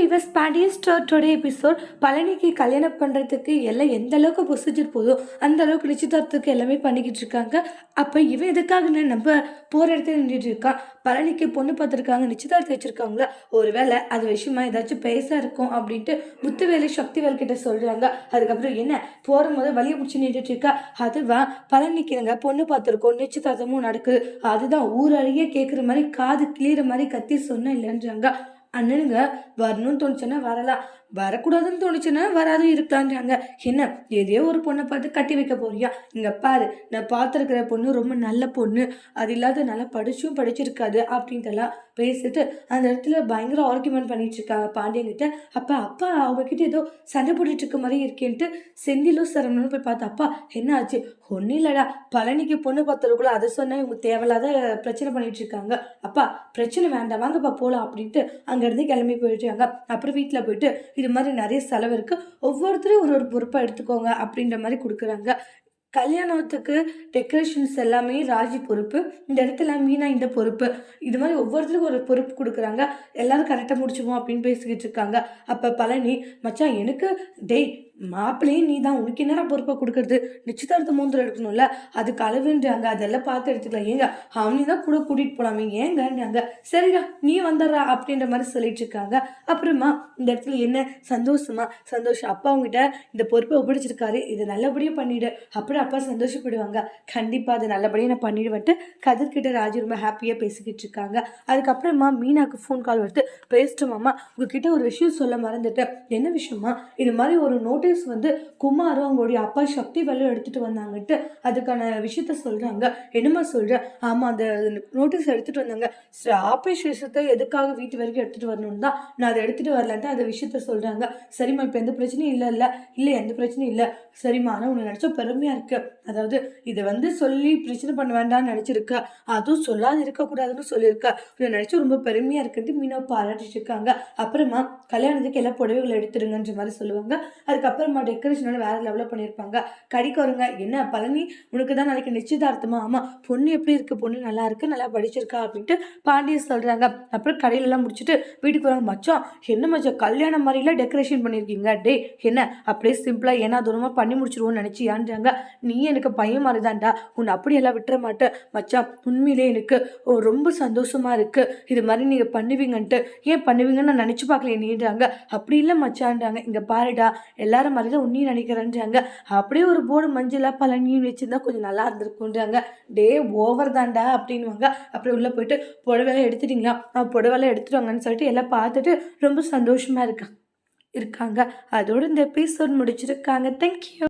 விவஸ் Pandian store today episode பழனிக்கு கல்யாணம் பண்ணுறதுக்கு எல்லாம் எந்த அளவுக்கு ப்ரொசீஜர் போதோ அந்த அளவுக்கு நிச்சயதார்த்தத்துக்கு எல்லாமே பண்ணிக்கிட்டு இருக்காங்க. அப்போ இவன் எதுக்காக நம்ம போகிற இடத்துல நின்றுட்டு இருக்கான் பழனிக்கு பொண்ணு பார்த்துருக்காங்க நிச்சயதார்த்தம் வச்சுருக்காங்களா? ஒருவேளை அது விஷயமா ஏதாச்சும் பேச இருக்கும் அப்படின்ட்டு முத்துவேலு சக்திவேல் கிட்ட சொல்கிறாங்க அதுக்கப்புறம் என்ன? போகிற போது வழியை பிடிச்சி நின்றுட்டு இருக்கா? அதுவா பழனிக்குங்க பொண்ணு பார்த்துருக்கோம் நிச்சயதார்த்தமும் நடக்குது. அதுதான் ஊரழியே கேட்குற மாதிரி காது கிளியிற மாதிரி கத்தி சொன்ன இல்லைன்றாங்க. அண்ணனுங்க வரணும்னு தோணுச்சுன்னா வரலாம் வரக்கூடாதுன்னு தோணுச்சுன்னா வராது இருக்கலான்றாங்க என்ன எதையோ ஒரு பொண்ணை பார்த்து கட்டி வைக்க போறியா? இங்க பாரு நான் பார்த்துருக்கிற பொண்ணு ரொம்ப நல்ல பொண்ணு. அது இல்லாத நல்லா படிச்சும் படிச்சிருக்காது அப்படின்ட்டுலாம் பேசிட்டு அந்த இடத்துல பயங்கர ஆர்குமெண்ட் பண்ணிட்டு இருக்காங்க பாண்டியன் கிட்ட அப்ப அப்பா அவங்க கிட்ட ஏதோ சண்டை போட்டுட்டு இருக்க மாதிரி இருக்கேன்ட்டு செந்திலும் சரவணனும் போய் பார்த்தா அப்பா என்ன ஆச்சு? ஒன்றும் இல்லைடா. பழனிக்கு பொண்ணு பார்த்துருக்குள்ள அதை சொன்னால் இவங்க தேவையில்லாத பிரச்சனை பண்ணிட்டு இருக்காங்க. அப்பா பிரச்சனை வேண்டாம் வாங்கப்பா போகலாம் அப்படின்ட்டு அங்கேருந்து கிளம்பி போயிட்டாங்க. அப்புறம் வீட்டில் போயிட்டு இது மாதிரி நிறைய செலவு இருக்குது ஒவ்வொருத்தரும் ஒரு ஒரு பொறுப்பை எடுத்துக்கோங்க அப்படின்ற மாதிரி கொடுக்குறாங்க. கல்யாணத்துக்கு டெக்கரேஷன்ஸ் எல்லாமே ராஜி பொறுப்பு இந்த இடத்துல மீனா இந்த பொறுப்பு. இது மாதிரி ஒவ்வொருத்தருக்கும் ஒரு பொறுப்பு கொடுக்குறாங்க. எல்லாரும் கரெக்டாக முடிச்சுவோம் அப்படின்னு பேசிக்கிட்டு இருக்காங்க. அப்போ பழனி மச்சான் எனக்கு டேய் மாப்பிள்ளையும் நீ தான் உனக்கு என்னடா பொறுப்பை கொடுக்கறது? நிச்சயதார்த்த மோந்திரம் எடுக்கணும்ல? அதுக்கு அளவுன்றாங்க. அதெல்லாம் பார்த்து எடுத்துக்கலாம். ஏங்க அவனி தான் கூட கூட்டிகிட்டு போகலாமே ஏங்கன்றாங்க. சரிடா நீ வந்துடுறா அப்படின்ற மாதிரி சொல்லிட்டு இருக்காங்க. அப்புறமா இந்த இடத்துல என்ன? சந்தோஷமா? சந்தோஷம் அப்பா அவங்ககிட்ட இந்த பொறுப்பை ஒப்படைச்சிருக்காரு. இதை நல்லபடியாக பண்ணிவிடு அப்படி அப்பா சந்தோஷப்படுவாங்க. கண்டிப்பாக அதை நல்லபடியாக நான் பண்ணிடுவேன்ட்டு கதிர்கிட்ட ராஜு ரொம்ப ஹாப்பியாக பேசிக்கிட்டு இருக்காங்க. அதுக்கப்புறமா மீனாக்கு ஃபோன் கால் வருது பேசிட்டோமாம்மா உங்ககிட்ட ஒரு விஷயம் சொல்ல மறந்துட்டேன். என்ன விஷயமா இது மாதிரி ஒரு நோட்டீஸ் வந்து குமாரும் அவங்களுடைய அப்பா சக்தி வெள்ளம் எடுத்துட்டு வந்தாங்கன்ட்டு அதுக்கான விஷயத்த சொல்றாங்க. என்னமா சொல்ற? ஆமா அந்த நோட்டீஸ் எடுத்துட்டு வந்தாங்க. ஆபரேஷன் விஷயத்தை எதுக்காக வீட்டு வரைக்கும் எடுத்துட்டு வரணும்னு தான் நான் அதை எடுத்துட்டு வரலான்ட்டு அந்த விஷயத்த சொல்றாங்க. சரிம்மா இப்போ எந்த பிரச்சனையும் இல்லை இல்லை. இல்லை எந்த பிரச்சனையும் இல்லை. சரிம்மா ஆனால் உன்னை நினச்சா பெருமையாக இருக்கு. அதாவது இதை வந்து சொல்லி பிரச்சனை பண்ண வேண்டாம்னு நினச்சிருக்க. அதுவும் சொல்லாது இருக்கக்கூடாதுன்னு சொல்லியிருக்க. உன்னை நினச்சி ரொம்ப பெருமையாக இருக்குன்ட்டு மீனா பாராட்டிட்டு இருக்காங்க. அப்புறமா கல்யாணத்துக்கு எல்லா புடவைகளை எடுத்துருங்கன்ற மாதிரி சொல்லுவாங்க. அதுக்கப்புறம் அப்புறமா டெக்கரேஷனோட வேற லெவலில் பண்ணியிருப்பாங்க. கடிக்கு வருங்க என்ன பழனி? உனக்கு தான் நாளைக்கு நிச்சயதார்த்தமா? ஆமாம் பொண்ணு எப்படி இருக்கு? பொண்ணு நல்லா இருக்கு? நல்லா படிச்சிருக்கா? அப்படின்ட்டு பாண்டிய சொல்கிறாங்க அப்புறம் கடையிலலாம் முடிச்சுட்டு வீட்டுக்கு வராங்க. மச்சான் என்ன மச்சான்? கல்யாணம் மாதிரிலாம் டெக்கரேஷன் பண்ணியிருக்கீங்க. டே என்ன? அப்படியே சிம்பிளாக ஏன்னா தூரமாக பண்ணி முடிச்சிருவோன்னு நினச்சியான்றாங்க. நீ எனக்கு பையன் மாதிரி தான்டா உன்னை அப்படியெல்லாம் விட்டுற மாட்டேன். மச்சான் உண்மையிலே எனக்கு ஓ, ரொம்ப சந்தோஷமா இருக்கு. இது மாதிரி நீங்கள் பண்ணுவீங்கன்ட்டு. ஏன் பண்ணுவீங்கன்னு நான் நினச்சி பார்க்கல நீன்றாங்க அப்படி இல்லை மச்சான்றாங்க. இங்கே பாருடா வேற மாதிரி தான் உன்னையும் நினைக்கிறேன்றாங்க. அப்படியே ஒரு போர்டு மஞ்சளாக பழனியும் வச்சுருந்தா கொஞ்சம் நல்லா இருந்திருக்குன்றாங்க டே ஓவர் தான்டா அப்படின்வாங்க அப்புறம் உள்ளே போயிட்டு புடவைலாம் எடுத்துட்டீங்களா? ஆ புடவைலாம் எடுத்துட்டு வாங்கன்னு சொல்லிட்டு எல்லாம் பார்த்துட்டு ரொம்ப சந்தோஷமா இருக்கா இருக்காங்க. அதோட இந்த எபிசோட் முடிச்சிருக்காங்க. தேங்க்யூ